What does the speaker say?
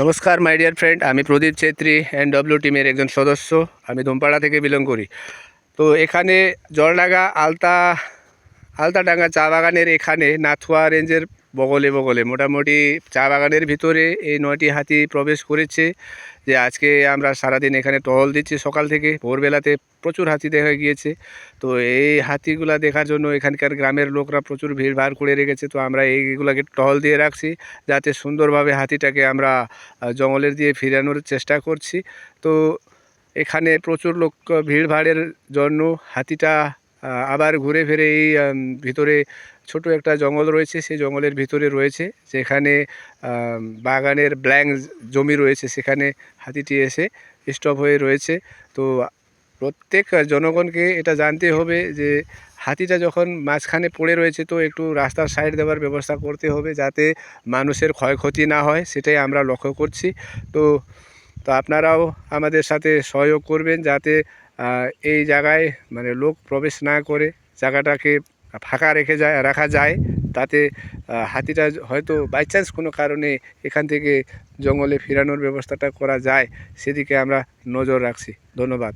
নমস্কার my dear friend আমি প্রদীপ Chhetri N W টিমের একজন সদস্য। আমি ধুমপাড়া থেকে বিলং করি। তো এখানে জলডাঙ্গা, আলতা আলতাডাঙ্গা চা বাগানের এখানে নাথুয়া রেঞ্জের বগলে বগলে। মোটামুটি চা বাগানের ভিতরে এই নয়টি হাতি প্রবেশ করেছে যে আজকে আমরা সারাদিন এখানে টহল দিচ্ছি সকাল থেকে। ভোরবেলাতে প্রচুর হাতি দেখা গিয়েছে। তো এই হাতিগুলা দেখার জন্য এখানকার গ্রামের লোকরা প্রচুর ভিড় ভাড় করে রেখেছে। তো আমরা এইগুলোকে টহল দিয়ে রাখছি যাতে সুন্দরভাবে হাতিটাকে আমরা জঙ্গলের দিয়ে ফিরানোর চেষ্টা করছি। তো এখানে প্রচুর লোক ভিড় ভাড়ের জন্য হাতিটা আবার ঘুরে ফিরে এই ভিতরে ছোট একটা জঙ্গল রয়েছে, সেই জঙ্গলের ভিতরে রয়েছে, যেখানে বাগানের ব্ল্যাঙ্ক জমি রয়েছে, সেখানে হাতিটি এসে স্টপ হয়ে রয়েছে। তো প্রত্যেক জনগণকে এটা জানতে হবে যে হাতিটা যখন মাঝখানে পড়ে রয়েছে, তো একটু রাস্তার সাইড দেওয়ার ব্যবস্থা করতে হবে যাতে মানুষের ক্ষয়ক্ষতি না হয়, সেটাই আমরা লক্ষ্য করছি। তো তো আপনারাও আমাদের সাথে সহযোগ করবেন যাতে এই জায়গায় মানে লোক প্রবেশ না করে জায়গাটাকে ফাঁকা রেখে যায়, রাখা যায়। তাতে হাতিটা হয়তো বাই চান্স কোনো কারণে এখান থেকে জঙ্গলে ফেরানোর ব্যবস্থাটা করা যায়, সেদিকে আমরা নজর রাখছি। ধন্যবাদ।